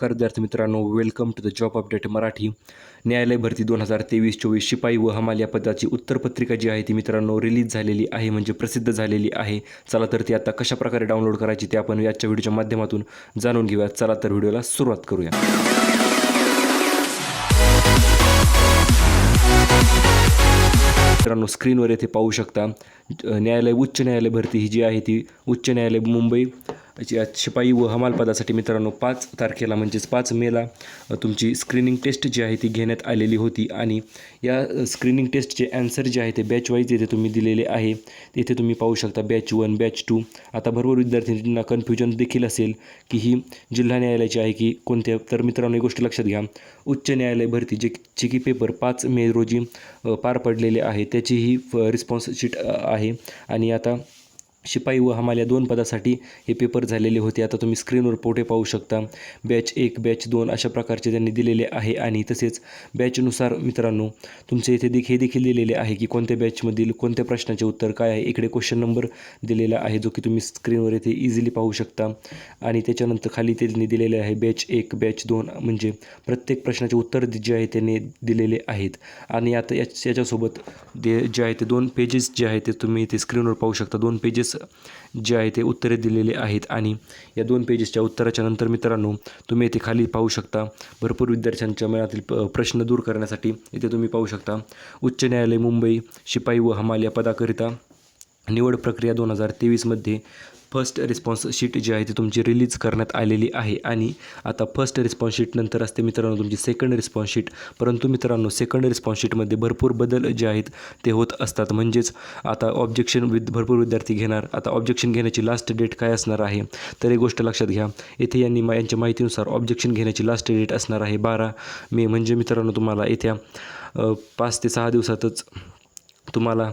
नमस्कार विद्यार्थी मित्रांनो welcome to the job update Marathi. न्यायालय भरती दोन हजार तेवीस चोवीस शिपाई व हमाल या पदाची उत्तरपत्रिका जी आहे ती मित्रांनो रिलीज झालेली आहे म्हणजे प्रसिद्ध झालेली आहे. चला तर ती आता कशाप्रकारे डाउनलोड करायची ते आपण याच्या व्हिडिओच्या माध्यमातून जाणून घेऊया चला तर व्हिडिओला सुरुवात करूया. मित्रांनो स्क्रीनवर येथे पाहू शकता न्यायालय उच्च न्यायालय भरती ही जी आहे ती उच्च न्यायालय मुंबई शिपाई व हमाल पदासाठी मित्रांनो पाच तारखेला म्हणजेच पाच मेला तुमची स्क्रीनिंग टेस्ट जी आहे ती घेण्यात आलेली होती आणि या स्क्रीनिंग टेस्टचे ॲन्सर जे आहे ते बॅच वाईज येथे तुम्ही दिलेले आहे. इथे तुम्ही पाहू शकता बॅच वन बॅच टू आता भरपूर विद्यार्थ्यांना कन्फ्युजन देखील असेल की ही जिल्हा न्यायालयाची आहे की कोणत्या? तर मित्रांनो एक गोष्ट लक्षात घ्या. उच्च न्यायालय भरती जे जे की पेपर पाच मे रोजी पार पडलेले आहे त्याची ही रिस्पॉन्स शीट आहे. आणि आता शिपाई व हमाल या दोन पदासाठी हे पेपर झालेले होते. आता तुम्ही स्क्रीनवर पोटे पाहू शकता. बॅच एक बॅच दोन अशा प्रकारचे त्यांनी दिलेले आहे आणि तसेच बॅचनुसार मित्रांनो तुमचे इथे देखील हे देखील दिलेले आहे की कोणत्या बॅचमधील कोणत्या प्रश्नाचे उत्तर काय आहे. इकडे क्वेश्चन नंबर दिलेला आहे जो की तुम्ही स्क्रीनवर इथे इझिली पाहू शकता. आणि त्याच्यानंतर खाली त्यांनी दिलेले आहे बॅच एक बॅच दोन म्हणजे प्रत्येक प्रश्नाचे उत्तर जे आहे त्यांनी दिलेले आहेत. आणि आता याच्यासोबत दे जे आहे ते दोन पेजेस जे आहे ते तुम्ही इथे स्क्रीनवर पाहू शकता. दोन पेजेस जे आहे ते उत्तरे दिलेले आहेत. आणि या दोन पेजेसच्या उत्तराच्या नंतर मित्रांनो तुम्ही इथे खाली पाहू शकता भरपूर विद्यार्थ्यांच्या मनातील प- प्रश्न दूर करण्यासाठी इथे तुम्ही पाहू शकता. उच्च न्यायालय मुंबई शिपाई व हमाल या पदाकरिता निवड प्रक्रिया दोन हजार तेवीसमध्ये फर्स्ट रिस्पॉन्स शीट जी आहे ती तुमची रिलीज करण्यात आलेली आहे. आणि आता फर्स्ट रिस्पॉन्स शीट नंतर असते मित्रांनो तुमची सेकंड रिस्पॉन्स शीट परंतु मित्रांनो सेकंड रिस्पॉन्स शीटमध्ये भरपूर बदल जे आहेत ते होत असतात. म्हणजेच आता ऑब्जेक्शन विद भरपूर विद्यार्थी घेणार. आता ऑब्जेक्शन घेण्याची लास्ट डेट काय असणार आहे? तर एक गोष्ट लक्षात घ्या. येथे यांनी मा यांच्या माहितीनुसार ऑब्जेक्शन घेण्याची लास्ट डेट असणार आहे बारा मे. म्हणजे मित्रांनो तुम्हाला येत्या पाच ते सहा दिवसातच तुम्हाला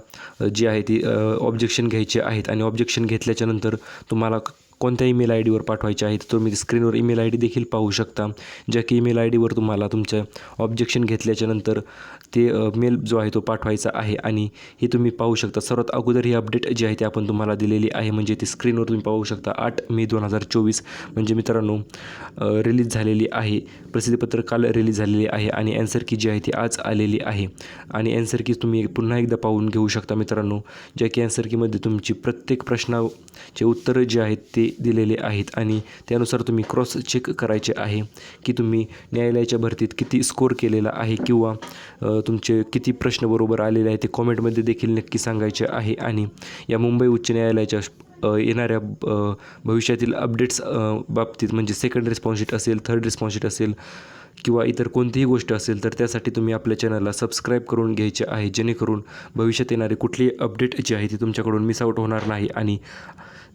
जी आहे ती ऑब्जेक्शन घ्यायची आहेत आणि ऑब्जेक्शन घेतल्याच्यानंतर तुम्हाला कोणत्या ईमेल आय डीवर पाठवायचे आहेत तुम्ही स्क्रीनवर ईमेल आय डी देखील पाहू शकता. ज्या की ईमेल आय डीवर तुम्हाला तुमचं ऑब्जेक्शन घेतल्याच्यानंतर ते मेल जो आहे तो पाठवायचा आहे आणि हे तुम्ही पाहू शकता. सर्वात अगोदर ही अपडेट जी आहे ती आपण तुम्हाला दिलेली आहे म्हणजे ती स्क्रीनवर तुम्ही पाहू शकता. आठ मे दोन हजार चोवीस म्हणजे मित्रांनो रिलीज झालेली आहे. प्रसिद्धीपत्र काल रिलीज झालेली आहे आणि अँसर की जी आहे ती आज आलेली आहे. आणि अँसर की तुम्ही पुन्हा एकदा पाहून घेऊ शकता मित्रांनो ज्या की अँसर कीमध्ये तुमची प्रत्येक प्रश्नाचे उत्तरं जे आहेत ते दिलेले आहेत आणि त्यानुसार तुम्ही क्रॉस चेक करायचे आहे की तुम्ही न्यायालयाच्या भरतीत किती स्कोर केलेला आहे किंवा तुमचे किती प्रश्न बरोबर आलेले आहे ते कॉमेंटमध्ये देखील नक्की सांगायचे आहे आणि या मुंबई उच्च न्यायालयाच्या येणाऱ्या भविष्यातील अपडेट्स बाबतीत म्हणजे सेकंड रिस्पॉन्सिट असेल थर्ड रिस्पॉन्सिट असेल किंवा इतर कोणतीही गोष्ट असेल तर त्यासाठी तुम्ही आपल्या चॅनलला सबस्क्राईब करून घ्यायचे आहे जेणेकरून भविष्यात येणारे कुठलीही अपडेट जी आहे ती तुमच्याकडून मिस आउट होणार नाही आणि